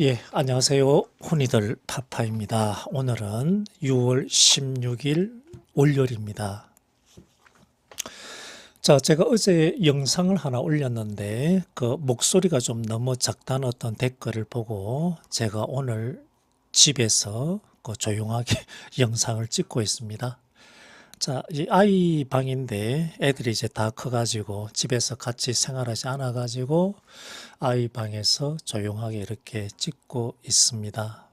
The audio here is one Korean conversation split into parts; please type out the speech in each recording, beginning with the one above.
예, 안녕하세요. 혼이들 파파입니다. 오늘은 6월 16일 월요일입니다. 자, 제가 어제 영상을 하나 올렸는데 그 목소리가 좀 너무 작다는 어떤 댓글을 보고 제가 오늘 집에서 그 조용하게 영상을 찍고 있습니다. 자, 이 아이 방인데 애들이 이제 다 커가지고 집에서 같이 생활하지 않아가지고 아이 방에서 조용하게 이렇게 찍고 있습니다.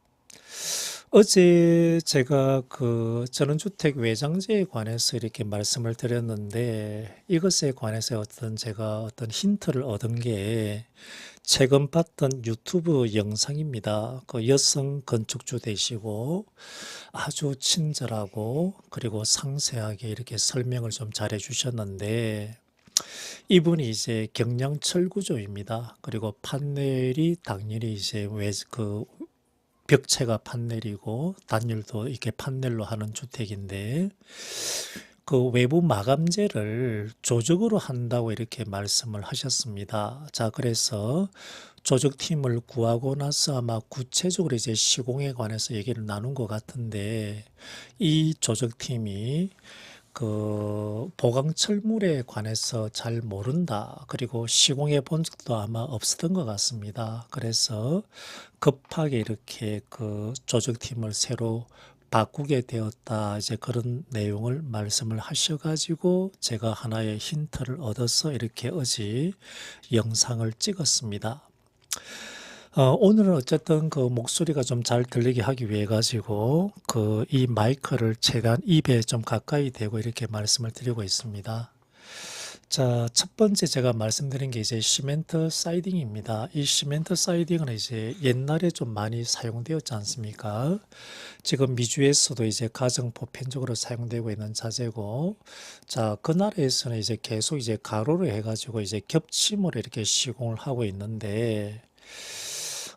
어제 제가 그 전원주택 외장재에 관해서 이렇게 말씀을 드렸는데 이것에 관해서 어떤 제가 어떤 힌트를 얻은 게 최근 봤던 유튜브 영상입니다. 그 여성 건축주 되시고 아주 친절하고 그리고 상세하게 이렇게 설명을 좀 잘해 주셨는데 이분이 이제 경량 철 구조입니다. 그리고 판넬이 당연히 이제 외그 벽체가 판넬이고 단열도 이렇게 판넬로 하는 주택인데 그 외부 마감재를 조적으로 한다고 이렇게 말씀을 하셨습니다. 자, 그래서 조적팀을 구하고 나서 아마 구체적으로 이제 시공에 관해서 얘기를 나눈 것 같은데 이 조적팀이 그 보강 철물에 관해서 잘 모른다. 그리고 시공해 본 적도 아마 없었던 것 같습니다. 그래서 급하게 이렇게 그 조적팀을 새로 바꾸게 되었다. 이제 그런 내용을 말씀을 하셔가지고 제가 하나의 힌트를 얻어서 이렇게 어제 영상을 찍었습니다. 어, 오늘은 어쨌든 그 목소리가 좀 잘 들리게 하기 위해 가지고 그 이 마이크를 최대한 입에 좀 가까이 대고 이렇게 말씀을 드리고 있습니다. 자, 첫 번째 제가 말씀드린 게 이제 시멘트 사이딩입니다. 이 시멘트 사이딩은 이제 옛날에 좀 많이 사용되었지 않습니까? 지금 미주에서도 이제 가정 보편적으로 사용되고 있는 자재고, 자, 그 나라에서는 이제 계속 이제 가로로 해가지고 이제 겹침으로 이렇게 시공을 하고 있는데,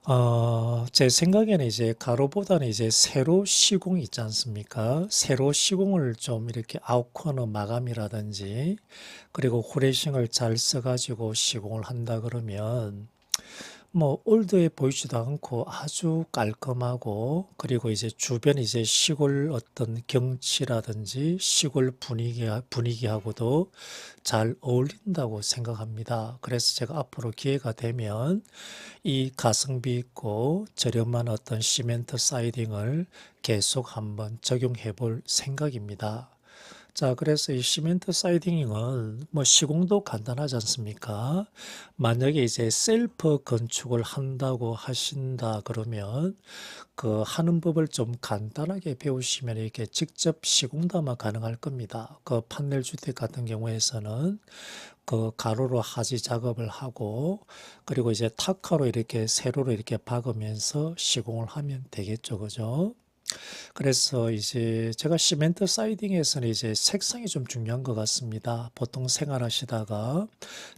어, 제 생각에는 이제 가로보다는 이제 세로 시공이 있지 않습니까? 세로 시공을 좀 이렇게 아웃코너 마감이라든지 그리고 후레싱을 잘 써가지고 시공을 한다 그러면 뭐 올드해 보이지도 않고 아주 깔끔하고 그리고 이제 주변 이제 시골 어떤 경치라든지 시골 분위기 분위기하고도 잘 어울린다고 생각합니다. 그래서 제가 앞으로 기회가 되면 이 가성비 있고 저렴한 어떤 시멘트 사이딩을 계속 한번 적용해 볼 생각입니다. 자, 그래서 이 시멘트 사이딩은 뭐 시공도 간단하지 않습니까? 만약에 이제 셀프 건축을 한다고 하신다 그러면 그 하는 법을 좀 간단하게 배우시면 이렇게 직접 시공도 아마 가능할 겁니다. 그 판넬 주택 같은 경우에서는 그 가로로 하지 작업을 하고 그리고 이제 타카로 이렇게 세로로 이렇게 박으면서 시공을 하면 되겠죠. 그죠? 그래서 이제 제가 시멘트 사이딩에서는 이제 색상이 좀 중요한 것 같습니다. 보통 생활하시다가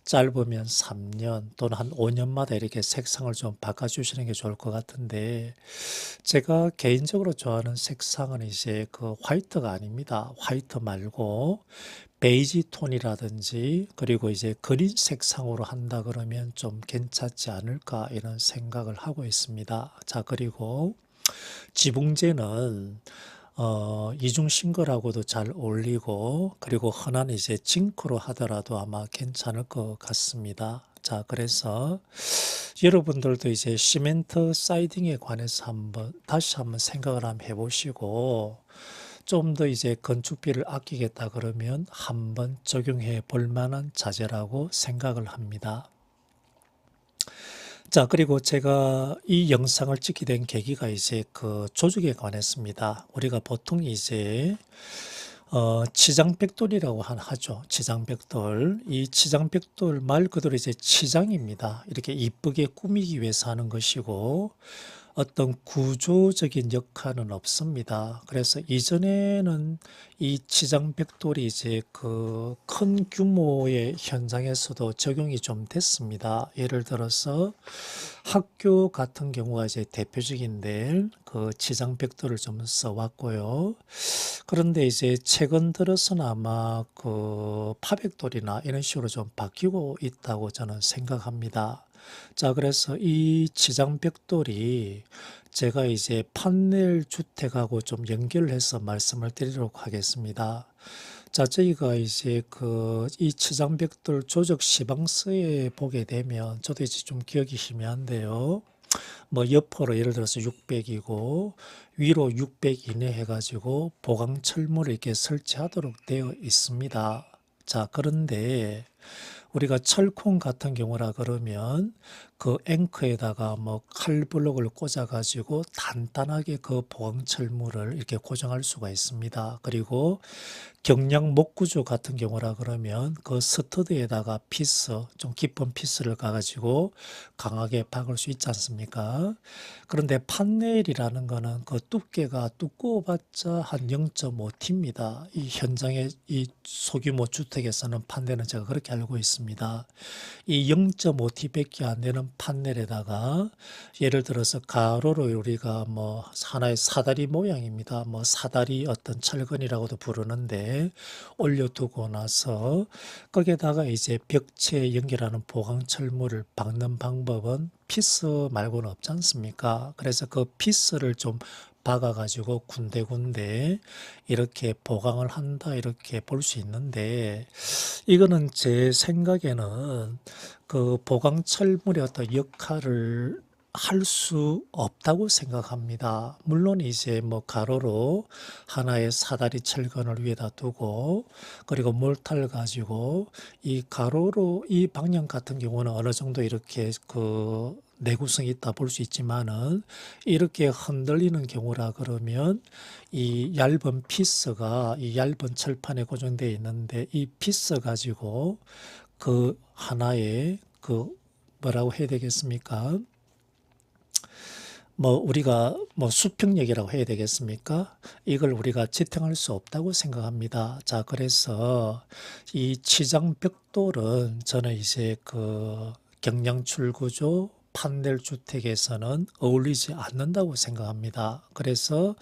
짧으면 3년 또는 한 5년마다 이렇게 색상을 좀 바꿔주시는 게 좋을 것 같은데 제가 개인적으로 좋아하는 색상은 이제 그 화이트가 아닙니다. 화이트 말고 베이지 톤이라든지 그리고 이제 그린 색상으로 한다 그러면 좀 괜찮지 않을까 이런 생각을 하고 있습니다. 자, 그리고 지붕재는 어, 이중 싱글하고도 잘 어울리고 그리고 흔한 이제 징크로 하더라도 아마 괜찮을 것 같습니다. 자, 그래서 여러분들도 이제 시멘트 사이딩에 관해서 한번 다시 한번 생각을 한번 해보시고 좀 더 이제 건축비를 아끼겠다 그러면 한번 적용해 볼 만한 자재라고 생각을 합니다. 자, 그리고 제가 이 영상을 찍게 된 계기가 이제 그 조직에 관했습니다. 우리가 보통 이제 어, 치장벽돌이라고 한 하죠. 치장벽돌. 이 치장벽돌 말 그대로 이제 치장입니다. 이렇게 이쁘게 꾸미기 위해서 하는 것이고 어떤 구조적인 역할은 없습니다. 그래서 이전에는 이 치장벽돌이 이제 그 큰 규모의 현장에서도 적용이 좀 됐습니다. 예를 들어서 학교 같은 경우가 이제 대표적인데 그 치장벽돌을 좀 써왔고요. 그런데 이제 최근 들어서는 아마 그 파백돌이나 이런 식으로 좀 바뀌고 있다고 저는 생각합니다. 자, 그래서 이 치장벽돌이 제가 이제 판넬 주택하고 좀 연결해서 말씀을 드리도록 하겠습니다. 자, 저희가 이제 그이 치장벽돌 조적 시방서에 보게 되면 저도 이제 좀 기억이 희미한데요. 뭐 옆으로 예를 들어서 600이고 위로 600 이내 해가지고 보강 철물을 이렇게 설치하도록 되어 있습니다. 자, 그런데 우리가 철콘 같은 경우라 그러면 그 앵커에다가 뭐 칼블록을 꽂아가지고 단단하게 그 보강철물을 이렇게 고정할 수가 있습니다. 그리고 경량 목구조 같은 경우라 그러면 그 스터드에다가 피스, 좀 깊은 피스를 가가지고 강하게 박을 수 있지 않습니까? 그런데 판넬이라는 거는 그 두께가 두꺼워봤자 한 0.5T입니다. 이 현장의 이 소규모 주택에서는 판넬은 제가 그렇게 알고 있습니다. 이 0.5T밖에 안 되는 판넬에다가 예를 들어서 가로로 우리가 뭐 하나의 사다리 모양입니다. 뭐 사다리 어떤 철근이라고도 부르는데 올려두고 나서 거기에다가 이제 벽체에 연결하는 보강 철물을 박는 방법은 피스 말고는 없지 않습니까? 그래서 그 피스를 좀 박아가지고 군데군데 이렇게 보강을 한다 이렇게 볼 수 있는데 이거는 제 생각에는 그 보강 철물의 어떤 역할을 할 수 없다고 생각합니다. 물론 이제 뭐 가로로 하나의 사다리 철근을 위에다 두고 그리고 몰타를 가지고 이 가로로 이 방향 같은 경우는 어느 정도 이렇게 그 내구성이 있다 볼 수 있지만은 이렇게 흔들리는 경우라 그러면 이 얇은 피스가 이 얇은 철판에 고정되어 있는데 이 피스 가지고 그 하나의 그 뭐라고 해야 되겠습니까? 뭐 우리가 뭐 수평력이라고 해야 되겠습니까? 이걸 우리가 지탱할 수 없다고 생각합니다. 자, 그래서 이 치장 벽돌은 저는 이제 그 경량출구조 판넬 주택에서는 어울리지 않는다고 생각합니다. 그래서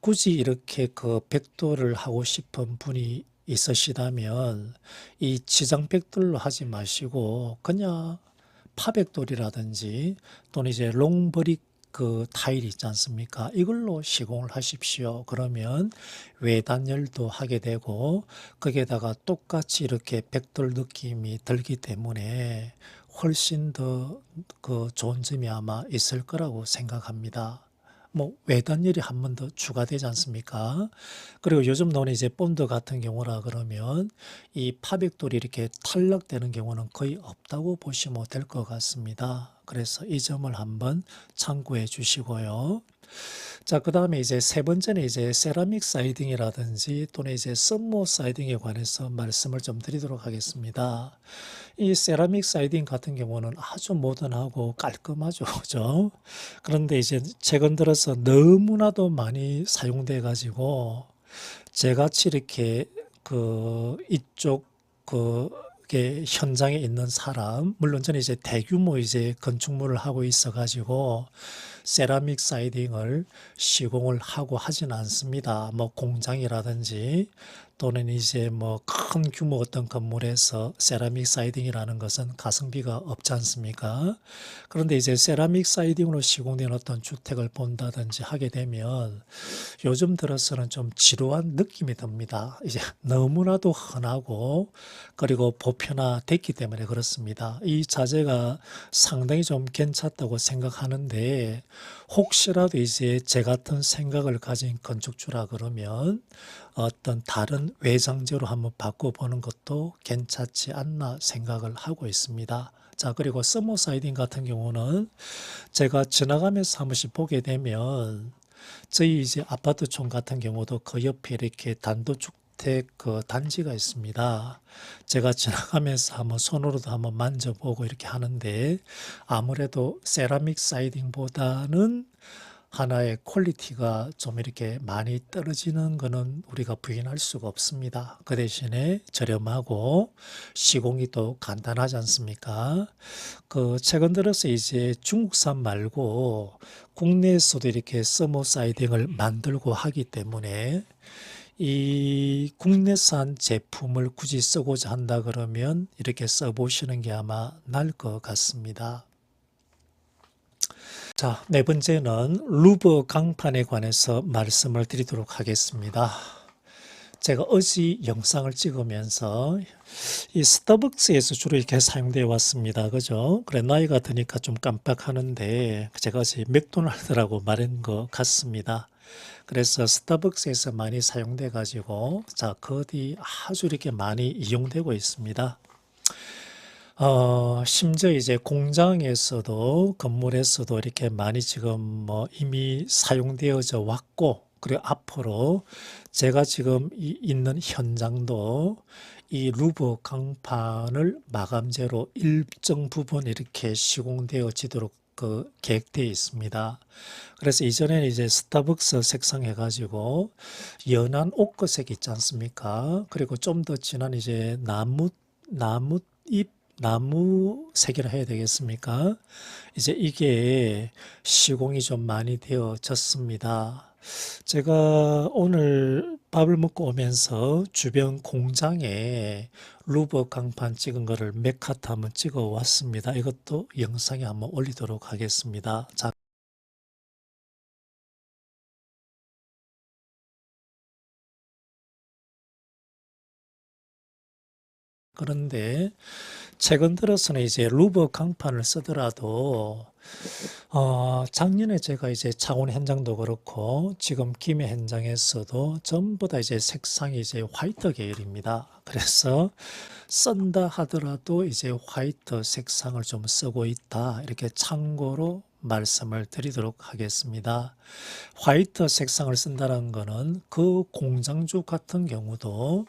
굳이 이렇게 그 벽돌을 하고 싶은 분이 있으시다면 이 치장벽돌로 하지 마시고 그냥 파백돌이라든지 또는 이제 롱브릭 그 타일 있지 않습니까? 이걸로 시공을 하십시오. 그러면 외단열도 하게 되고 거기에다가 똑같이 이렇게 백돌 느낌이 들기 때문에 훨씬 더 그 좋은 점이 아마 있을 거라고 생각합니다. 뭐 외단열이 한 번 더 추가되지 않습니까? 그리고 요즘 나오는 이제 본드 같은 경우라 그러면 이 파백돌이 이렇게 탈락되는 경우는 거의 없다고 보시면 될 것 같습니다. 그래서 이 점을 한번 참고해 주시고요. 자, 그 다음에 이제 세 번째는 이제 세라믹 사이딩이라든지 또는 이제 썸모 사이딩에 관해서 말씀을 좀 드리도록 하겠습니다. 이 세라믹 사이딩 같은 경우는 아주 모던하고 깔끔하죠. 그죠? 그런데 이제 최근 들어서 너무나도 많이 사용돼 가지고 제같이 이렇게 그 이쪽 그게 현장에 있는 사람, 물론 저는 이제 대규모 이제 건축물을 하고 있어 가지고 세라믹 사이딩을 시공을 하고 하진 않습니다. 뭐 공장이라든지 또는 이제 뭐 큰 규모 어떤 건물에서 세라믹 사이딩이라는 것은 가성비가 없지 않습니까? 그런데 이제 세라믹 사이딩으로 시공된 어떤 주택을 본다든지 하게 되면 요즘 들어서는 좀 지루한 느낌이 듭니다. 이제 너무나도 흔하고 그리고 보편화됐기 때문에 그렇습니다. 이 자재가 상당히 좀 괜찮다고 생각하는데 혹시라도 이제 제 같은 생각을 가진 건축주라 그러면 어떤 다른 외장재로 한번 바꿔보는 것도 괜찮지 않나 생각을 하고 있습니다. 자, 그리고 서머 사이딩 같은 경우는 제가 지나가면서 한 번씩 보게 되면 저희 이제 아파트촌 같은 경우도 그 옆에 이렇게 단독 주택 그 단지가 있습니다. 제가 지나가면서 한번 손으로도 한번 만져보고 이렇게 하는데 아무래도 세라믹 사이딩보다는 하나의 퀄리티가 좀 이렇게 많이 떨어지는 거는 우리가 부인할 수가 없습니다. 그 대신에 저렴하고 시공이 또 간단하지 않습니까? 그 최근 들어서 이제 중국산 말고 국내에서도 이렇게 서머 사이딩을 만들고 하기 때문에 이 국내산 제품을 굳이 쓰고자 한다 그러면 이렇게 써보시는 게 아마 나을 것 같습니다. 자, 네 번째는 루버 강판에 관해서 말씀을 드리도록 하겠습니다. 제가 어제 영상을 찍으면서 이 스타벅스에서 주로 이렇게 사용되어 왔습니다. 그죠? 그래, 나이가 드니까 좀 깜빡하는데 제가 어제 맥도날드라고 말한 것 같습니다. 그래서 스타벅스에서 많이 사용돼 가지고 자, 거기 아주 이렇게 많이 이용되고 있습니다. 어, 심지어 이제 공장에서도 건물에서도 이렇게 많이 지금 뭐 이미 사용되어져 왔고 그리고 앞으로 제가 지금 이- 있는 현장도 이 루버 강판을 마감재로 일정 부분 이렇게 시공되어지도록 그 계획되어 있습니다. 그래서 이전에는 이제 스타벅스 색상 해가지고 연한 오크색 있지 않습니까? 그리고 좀 더 진한 이제 나무 나무잎 나무 색이라 해야 되겠습니까? 이제 이게 시공이 좀 많이 되어졌습니다. 제가 오늘 밥을 먹고 오면서 주변 공장에 루버 강판 찍은 거를 몇 카트 한번 찍어 왔습니다. 이것도 영상에 한번 올리도록 하겠습니다. 자, 그런데 최근 들어서는 이제 루버 강판을 쓰더라도 어, 작년에 제가 이제 창원 현장도 그렇고 지금 김해 현장에서도 전부 다 이제 색상이 이제 화이트 계열입니다. 그래서 쓴다 하더라도 이제 화이트 색상을 좀 쓰고 있다. 이렇게 참고로 말씀을 드리도록 하겠습니다. 화이트 색상을 쓴다는 거는 그 공장주 같은 경우도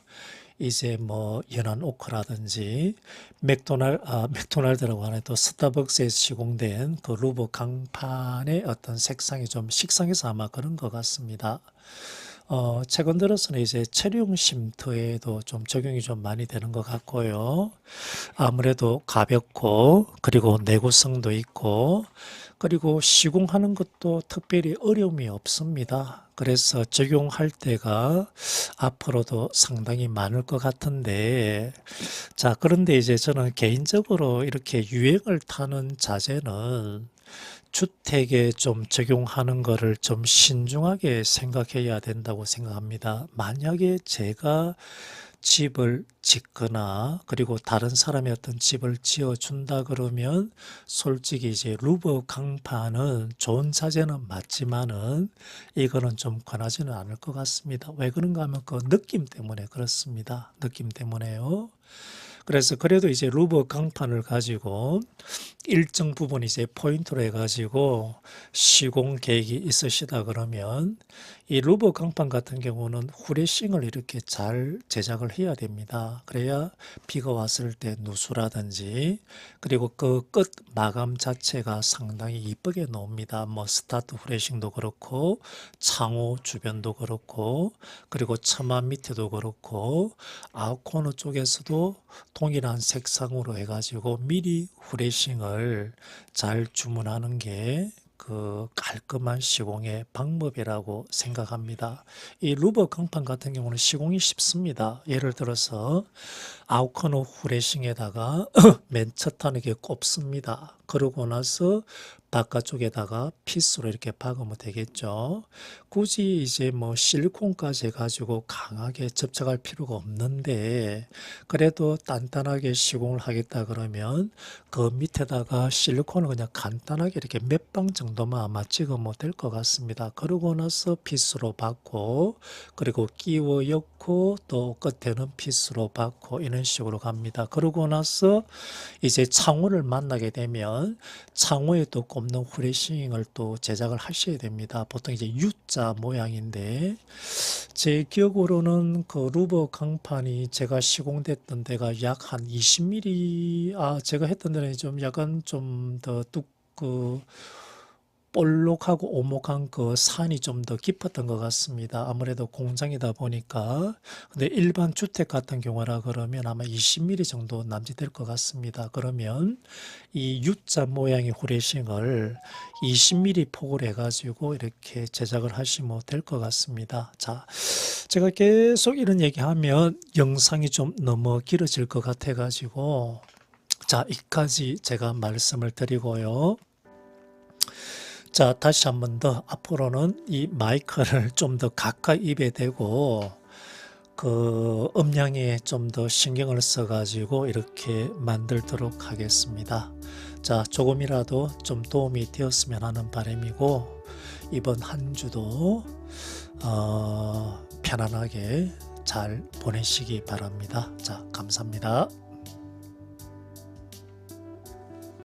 이제 뭐 연한 오크라든지 맥도날 아 맥도날드라고 하는 또 스타벅스에 시공된 그 루버 강판의 어떤 색상이 좀 식상해서 아마 그런 것 같습니다. 어, 최근 들어서는 이제 체류 쉼터에도 좀 적용이 좀 많이 되는 것 같고요. 아무래도 가볍고 그리고 내구성도 있고 그리고 시공하는 것도 특별히 어려움이 없습니다. 그래서 적용할 때가 앞으로도 상당히 많을 것 같은데, 자, 그런데 이제 저는 개인적으로 이렇게 유행을 타는 자재는 주택에 좀 적용하는 거를 좀 신중하게 생각해야 된다고 생각합니다. 만약에 제가 집을 짓거나 그리고 다른 사람의 어떤 집을 지어준다 그러면 솔직히 이제 루버 강판은 좋은 자재는 맞지만은 이거는 좀 권하지는 않을 것 같습니다. 왜 그런가 하면 그 느낌 때문에 그렇습니다. 느낌 때문에요. 그래서 그래도 이제 루버 강판을 가지고 일정 부분 이제 포인트로 해가지고 시공 계획이 있으시다 그러면 이 루버 강판 같은 경우는 후레싱을 이렇게 잘 제작을 해야 됩니다. 그래야 비가 왔을 때 누수라든지 그리고 그 끝 마감 자체가 상당히 이쁘게 나옵니다. 뭐 스타트 후레싱도 그렇고 창호 주변도 그렇고 그리고 처마 밑에도 그렇고 아웃코너 쪽에서도 동일한 색상으로 해가지고 미리 후레싱을 잘 주문하는 게 그 깔끔한 시공의 방법이라고 생각합니다. 이 루버 강판 같은 경우는 시공이 쉽습니다. 예를 들어서 아웃코너 후레싱에다가 맨첫 단에게 꼽습니다. 그러고 나서 바깥쪽에다가 피스로 이렇게 박으면 되겠죠. 굳이 이제 뭐 실리콘까지 해가지고 강하게 접착할 필요가 없는데 그래도 단단하게 시공을 하겠다 그러면 그 밑에다가 실리콘을 그냥 간단하게 이렇게 몇 방 정도만 아마 찍으면 될 것 같습니다. 그러고 나서 피스로 박고 그리고 끼워 엮고 또 끝에는 피스로 박고 이런 식으로 갑니다. 그러고 나서 이제 창호를 만나게 되면 창호에 또 꼽는 후레싱을 또 제작을 하셔야 됩니다. 보통 이제 U자 모양인데 제 기억으로는 그 루버 강판이 제가 시공됐던 데가 약 한 20mm 아 제가 했던 데는 좀 약간 좀 더 뚝그 볼록하고 오목한 그 산이 좀 더 깊었던 것 같습니다. 아무래도 공장이다 보니까. 근데 일반 주택 같은 경우라 그러면 아마 20mm 정도 남짓될 것 같습니다. 그러면 이 U자 모양의 후레싱을 20mm 폭을 해가지고 이렇게 제작을 하시면 될 것 같습니다. 자, 제가 계속 이런 얘기하면 영상이 좀 너무 길어질 것 같아가지고 자, 이까지 제가 말씀을 드리고요. 자, 다시 한 번 더 앞으로는 이 마이크를 좀 더 가까이 입에 대고 그 음량에 좀 더 신경을 써 가지고 이렇게 만들도록 하겠습니다. 자, 조금이라도 좀 도움이 되었으면 하는 바람이고 이번 한 주도 어, 편안하게 잘 보내시기 바랍니다. 자, 감사합니다.